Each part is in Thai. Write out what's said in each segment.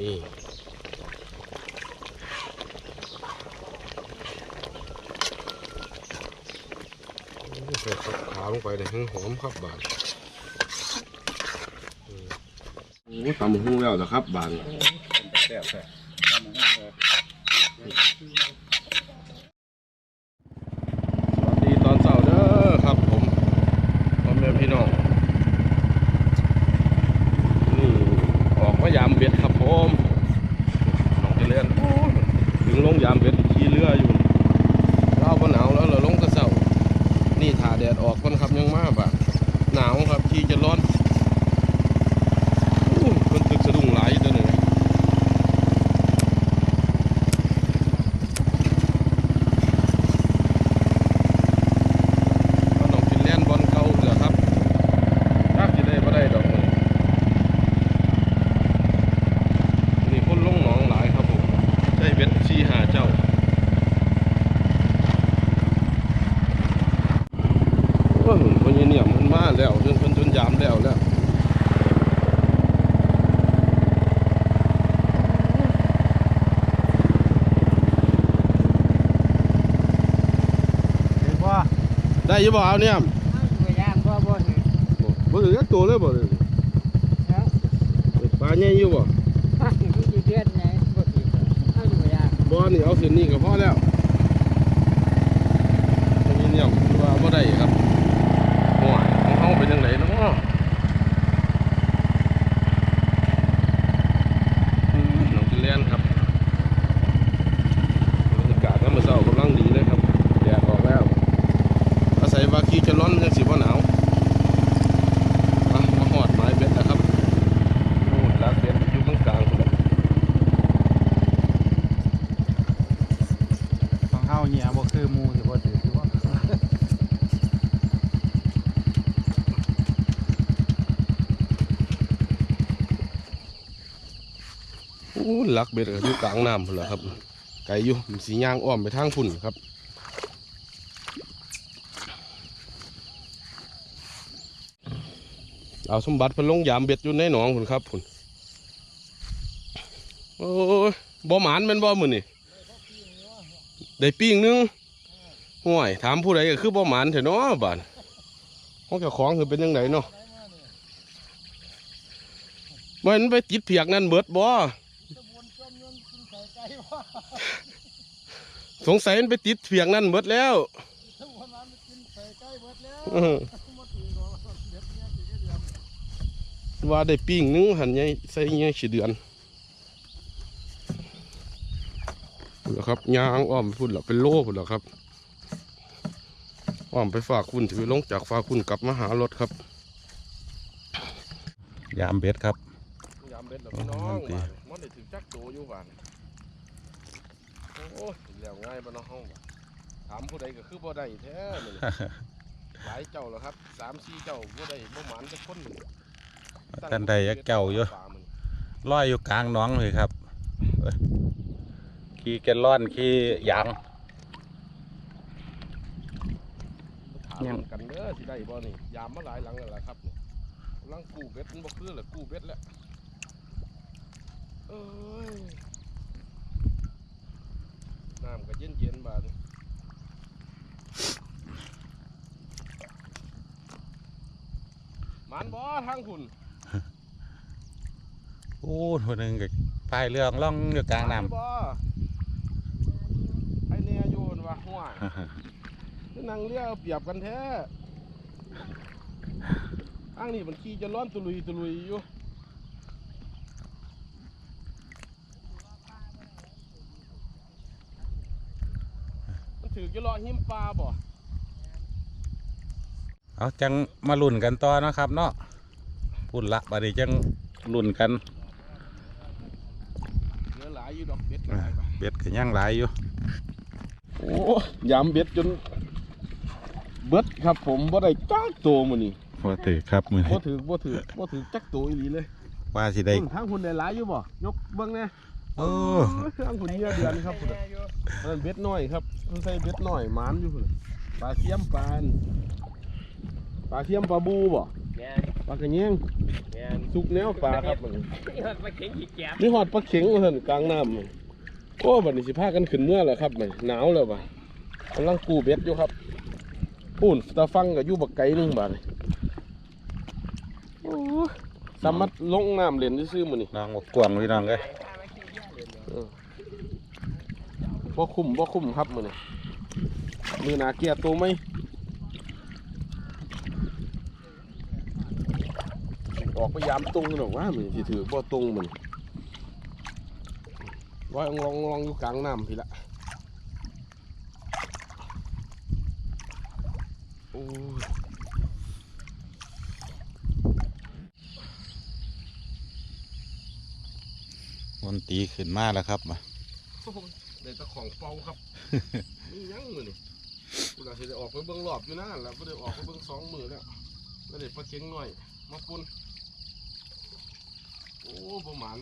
นี่ใส่ผักขาวลงไปเลยให้หอมครับบานอืมโอ้ตำหูแล้วนะครับบานแซ่บแซ่บสวัสดีตอนเช้าเด้อครับผมพ่อแม่พี่น้องนี่ออก มายามเบ็ดครับผมน้องเจริญถึงลงยามเบ็ดขี่เรืออยู่เราก็หนาวแล้วเราลงกระเซ้านี่ถ่าแดดออกคนครับยังมากบ่ะหนาวครับขี่จะร้อนโอ้ยมันตึกสะดุ้งหลายอยู่ตัวหนึ่ง ขนมกินเล่นบอลเก่าเหลือครับถ้าจะได้บ่ได้ดอกมื้อนี่คนลงหนองหลายครับผมใช้เบ็ดชี้หาเจ้าว่าหุ่นพญเนี่ยมันมาแล้วจนเพิ่นจนยามแล้วแล้ว เห็นว่า ได้อยี่บ่เอาเนี่ยไม่ย่างพ่อบ่เห็นบ่ถือจักตัวเลยบ่เลยแล้วปลาใหญ่อยู่บ่มันจะเดือนไหนบ่ติดเอาอยู่ไม่ย่างบ่นี่เอาเส้นนี้ก็พอแล้วพญเนี่ยว่าบ่ได้ครับหัวของเฮาเป็นจังไดเนาะ อืมหนองกินเลียนครับบรรยากาศน้ำมือเศร้ากำลังดีเลยครับแดดออกแล้ว อาศัยว่าขี้จะร้อนจังสิว่าหนาวมามาหอดไม้เบ็ดนะครับนู่นลากเบ็ดอยู่ข้างกลางๆพุ่นน่ะ ของเฮาเหี่ยบ่คือหมูสิบ่ถือคือว่า อู้ ลักเบ็ดก็อยู่กลางน้ำพุ่นแหละครับ ไกลอยู่สีย่างอ้อมไปทางพุ่นครับเอาสมบัติพนลงยามเบ็ดอยู่ในหนองพุ่นครับพุ่นโอ้ยบ่หมานแม่นบ่มือนี่ได้ปิ้งนึงห่วยถามผู้ใดก็คือบ่หมานเถอะเนาะบ้าดห้องเจ้าของคือเป็นยังไงเนาะมันไปจิตเพียกนั่นเบิดบ่ สงสัยมันไปติดเพียกนั่นเบิดแล้วอื้อว่าได้ปิ้งหนึงหันใหญ่ใส่ใหญ่ฉีเดือนพุ่นล่ะครับยางอ้อมไปพุ่นละเป็นโลพุ่นละครับอ้อมไปฝากคุณถือลงจากฝากคุณกลับมาหารถครับ ยามเบ็ดครับยามเบ็ดแล้วพี่น้องมันดีบาดมันได้ถึงจักโตอยู่บ้าน โอ้ยแล้วง่ายบ่เนาะห้องบ่ถามผู้ใดก็คือบ่ได้แท้มื้อนี้หลายเจ้าแล้วครับสามสี่เจ้าบ่ได้บ่หมานสักคนท่านใดอยากเจ้าอยู่ปลมื้อนี้ลอยอยู่กลางหน้องเลยครับเอ้ยขี่แกลลอนขี่ยางถามยังกันเด้อสิได้บ่นี่ยามมาหลายหลังแล้วล่ะครับนี่กำลังกู้เบ็ดมันบ่คือละกู้เบ็ดแล้วเอ้ยน้ำก็เย็นๆบาดนี้ห มานบ่ทางคุณโอ้คนหนึ่งก็พายเรือล่องอยู่กลางน้บ่ไอแน่อยู่นั่นว่าห่วยำคือนั่งเรือเอาเปรียบกันแท้อ้างนี่มันขี่จะร้อนตุลุยตุลุยอยู่มันถือจะรอหิมปลาบ่ เอาจังมาลุ่นกันต่อเนาะครับ เนาะพูดละบัดนี้จังลุ่นกันเหลือหลายอยู่ดอกเบ็ดหลายบ่เบ็ดก็ยังหลายอยู่โอ้ยำเบ็ดจนเบิดครับผมบ่ได้จักโตวมื้อนี้พอถือครับมือบ่ถือบ่ถือบ่ถือจักโตวอีหลีเลยว่าสิได้ทางคุณได้หลายอยู่บ่ยกเบิ่งแหน่โอ้ทางคุณเยอะเดือนครับพุ่นน่ะอันนั้นเบ็ดน้อยครับมันใส่เบ็ดน้อยหมานอยู่พุ่นน่ะปลาเทียมปลาอัน ปลาเทียมปลาบูบ่แม่ปลากระเนียงแม่สุกแนวปลาครับมันนี่มันมาเข็งขี้แก๊บนี่หอดปลาเข็งว่าท่นกลางน้ำมันโอ้บัดนี้สิพากันขึ้นเมื่อแล้วครับมันหนาวแล้วบ่ะกำลังกูเบ็ดอยู่ครับปูนตาฟังกับอยู่บักไก่นึงบาดนี้โอ้สามัดลงน้ำเล่นซื่อๆมื้อนี้น้องบกกวางพี่น้องเลยบ่คุ้มบ่คุ้มครับมื้อนี้มือหนาเกียร์ตัวไหม ออกพยายามตรงหรอกว่ามันสิถือบ่ตรงมันว่าลองลองอยู่กลางน้ำพี่ละโอ้ยมันตีขึ้นมาแล้วครับมาได้แตะของเป่าครับนี่ยังมือนี่กูน่าสิได้ออกไปเบิ่งรอบอยู่นั่นแหล้วไม่ได้ออกไปเบิ่งสองมือแล้วก็ได้ปลาเค็งหน่อยมาปุ่น โอ้ประมาณ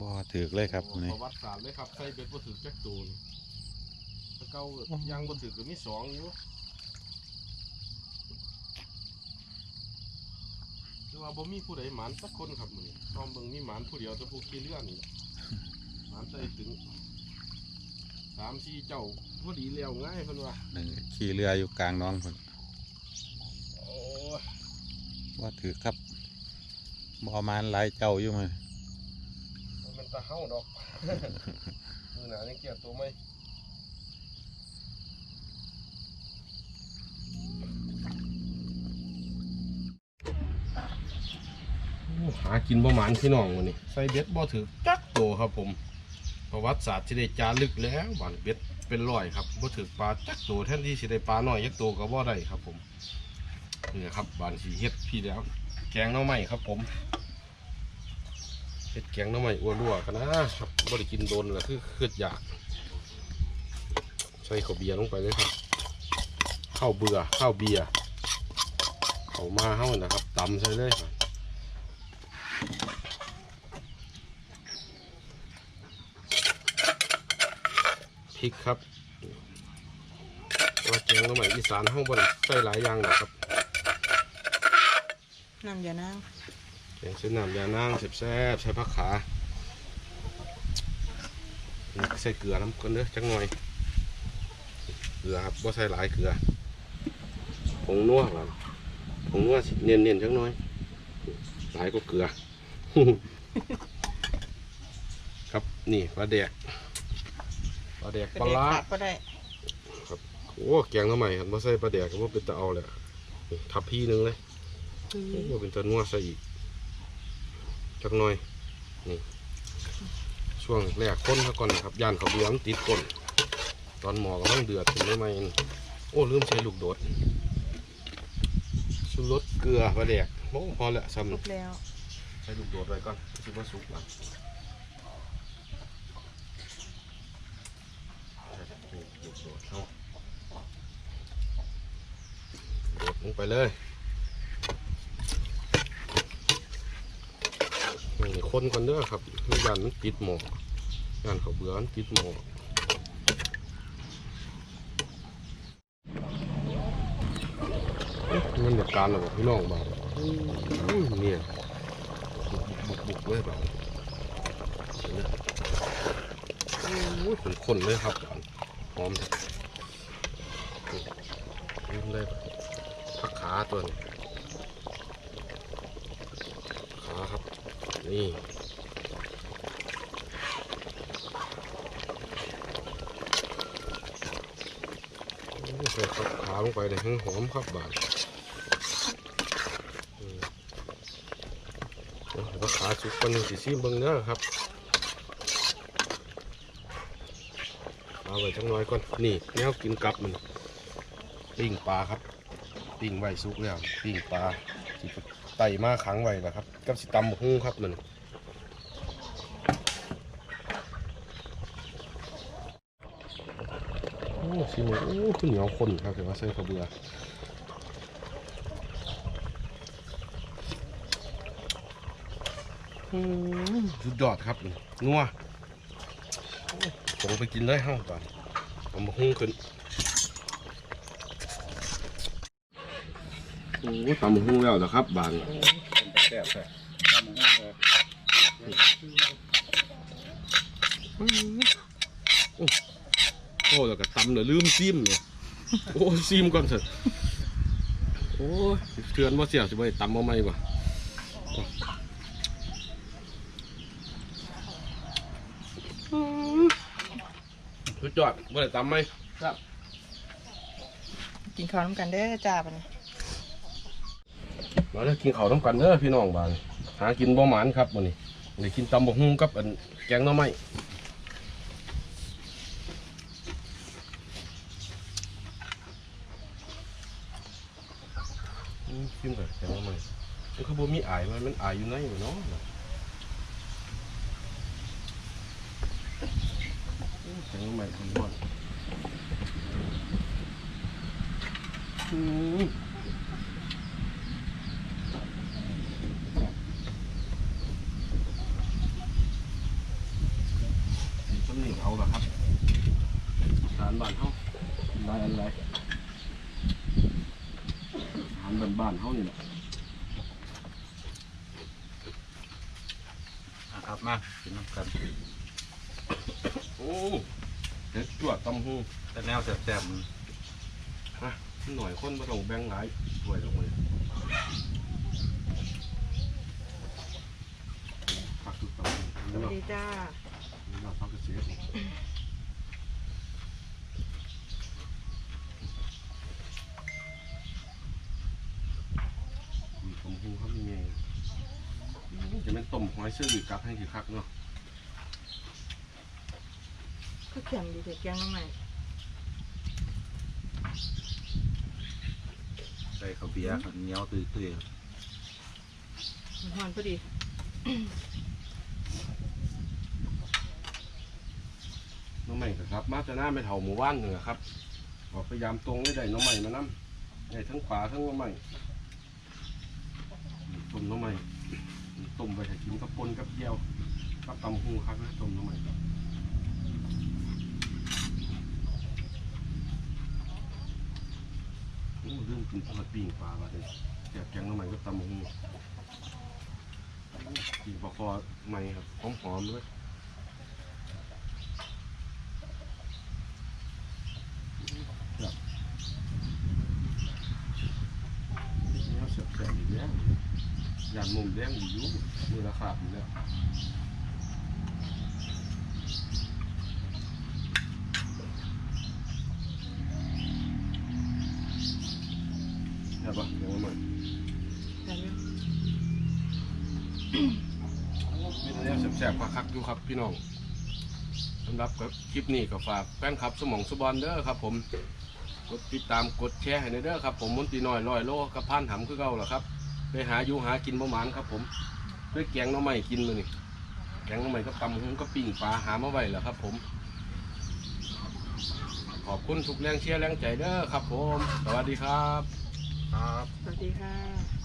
บ่ถือกเลยครับโอ้นี่ประวัติศาสตร์เลยครับใส่เบ็ดบ่ถือจักตูนแตะเก้าย่างบ่ถือก็มีสองอยู่คือว่าบ่มีผู้ใดหมานสักคนครับมื้อนี้ตอมเบิ่งมีหมานผู้เดียวแต่ผู้ขี่เรือนี่แหละหมานใส่ถึงสามสี่เจ้าพอดีแล้วง่ายเพิ่นว่าหนึ่งขี่เรืออยู่กลางหน้องพุ่นโอ้ยว่าถือครับ บ่เอามานหลายเจ้าอยู่มามันเป็นตาเฮาดอก มือหนานี่เกี่ยวตัวไหมโอ้หากินประมาณพี่น้องวันนี้ใส่เบ็ดบ่ถือจักโตครับผม ประวัติศาสตร์ที่ได้จารึกแล้วบานเบ็ดเป็นร้อยครับบ่ถือปลาจักโตแทนที่สิได้ปลาน้อยยักโตก็บ่ได้ครับผมนี่ครับบานสีเฮ็ดพี่แล้ว แกงน้อไม้ครับผมเห็ดแกงน้ำใหม่อ้วนรั่วกันนะครับบ่ได้กินโดนแหละคือคืออยาก ใส่ข้าวเบียร์ลงไปเลยครับข้าวเบื่อข้าวเบียร์เขามาเฮ้านะครับตำใส่เลยครับพริกครับว่าแกงน้ำใหม่อีสานห้องบนใส่หลายอย่างนะครับ น้ำยานางแกงเส้นน้ำยานางแซ่บๆใส่ผักขาใส่เกลือน้ำกันเด้อจังหน่อย เกลือครับบ่ใส่หลายเกลือผงนัวครับผงนัวสิเนียนๆจังหน่อย หลายก็เกลือ ครับนี่ปลาแดกปลาแดกปลาร้าขาดก็ได้โอ้แกงทำไมครับบ่ใส่ปลาแดกก็บ่เป็นตะเอาเลยนี่ทับพี่หนึงเลย โอ้เป็นตัวนัวซะอีกจักหน่อยนี่ช่วงแรกก้นซะก่อนนะครับย่านเขาวเบียร์มันติดก้นตอนหมอกำลังเดือดถึงไม่ไหมนี่โอ้ลืมใส่ลูกโดดชูรสเกลือปลาแดกโอ้พอละซ้ลุกแล้วำใส่ลูกโดดไว้ก่อนคิดว่าสุกแล้วนี่ลูกโดดเอาโดดลงไปเลย นี่ คนก่อนเด้อครับไม่ยันมันติดหมอกยันเขาเบื่อมันติดหมอกมันเหตุการณ์อะไรพี่น้องบ้างเนี่ยบุกบุกบุกเลยบ้างโอ้ยเป็นคนเลยครับหอมนี่ได้พักขาตัวนี้ขาครับ นี่โอ้ใส่ครับขาลง ไปเลยให้หอมครับบาดอืมเดี๋ยวเอาขาสุกกันสีซีเบิ้งเด้อครับเอาไว้จังน้อยก่อนนี่แนวกินกลับมันปิ้งปลาครับปิ้งไว้สุกแล้วปิ้งปลาไต่มาขังไว้แล้วครับกับสิตำหุ้งครับมัน โอ้สิโอ้ขึ้นเหนียวคนครับเดี๋ยวว่าใส่ข้าวเบื่อสุดยอดครับนัวผมไปกินเลยห้างก่อนผมมาหุ้งขึ้นโอ้ตำหูแล้วนะครับ บางแซ่บแซ่บโอ้แล้วก็ตำเลยลืมซิมเนี่ยโอ้ซิมก่อนเถอะโอ้ยเทือนว่าเสียจะไปตำมาไหมวะคือจอดว่าได้ตำไหมกินข้าวน้ำกันเด้อจ้าบัดนี้มาแล้วกินข้าวน้ำกันเด้อพี่น้องบ้านหากินบ่หมานครับวันนี้ได้กินตำบกหุ่งกับอันแกงหน่อไม้ อืมกินกับแกงหน่อไม้มันคือบ่มีอายมันมันอายอยู่ไหนเนาะอืมแกงหน่อไม้ทำร้อนอืมต้นหนึ่งเอาละครับสารบ้านเฮาลายอะไรอาหาร บ้านบ้านๆเฮานี่แหละครับมากินน้ำกันโอ้เด็ดจวดตำหูแต่แนวแซ่บฮะหน่อยคนมาต้องแบ่งหลายถ้วยลงเลยพักทุกตำหูสนี่วัสเนาะดีจ้า นี่เนาะพักเกษตร มีตำหูครับมีไงจะเป็นต้มหอยซื้อกับให้กี่คักเนาะก็เข็มดีแต่แกงน้ำใหม่ๆใส่ข้าวเบียร์ข้าวเหนียวตุ้ยมันหอนพอดีน้องใหม่ก็ครับ มาจะหน้าไม่เท่าหมู่บ้านหนึ่งอะครับออกพยายามตรงได้ได้น้องใหม่มานํได้ทั้งขวาทั้งน้องใหม่ต้ม น้องใหม่ต้มไปกินกับปนกับเกี๊ยวกับตำหูครับนะต้มน้องใหม่โอ้เรื่องกินทอดปิ้งปลาบาดเลยแกแกงน้องใหม่กับตำหูกินปลาคอใหม่ครับหอมๆเลยเสีย บแสบอีกแล้วยานมุมแดงอีกอยู่มูลค่าอีกแล้วใช่ปะเดี๋ยวมาใหม่แต่เนี่ยมีแต่เนี่ยแสบๆคักๆอยู่ครับพี่น้องสำหรับคลิปนี้ก็ฝากแฟนคลับสมองสบอนเด้อครับผม กดติดตามกดแชร์ให้ในอยเด้อครับ ผมมุนตีน้อยลอยโลกับพันหำคือเก่าล่ะครับ ไปหาอยู่หากินประมาณครับ ผมด้วยแกงหน้อไม้กินมือนี่แกงหน้อไม้ก็ตำหุงก็ปิ้งปลาหามาไว้แล้วครับ ผม ขอบคุณทุกแรงเชียร์แรงใจเด้อครับ ผม สวัสดีครับๆครับ สวัสดีค่ะ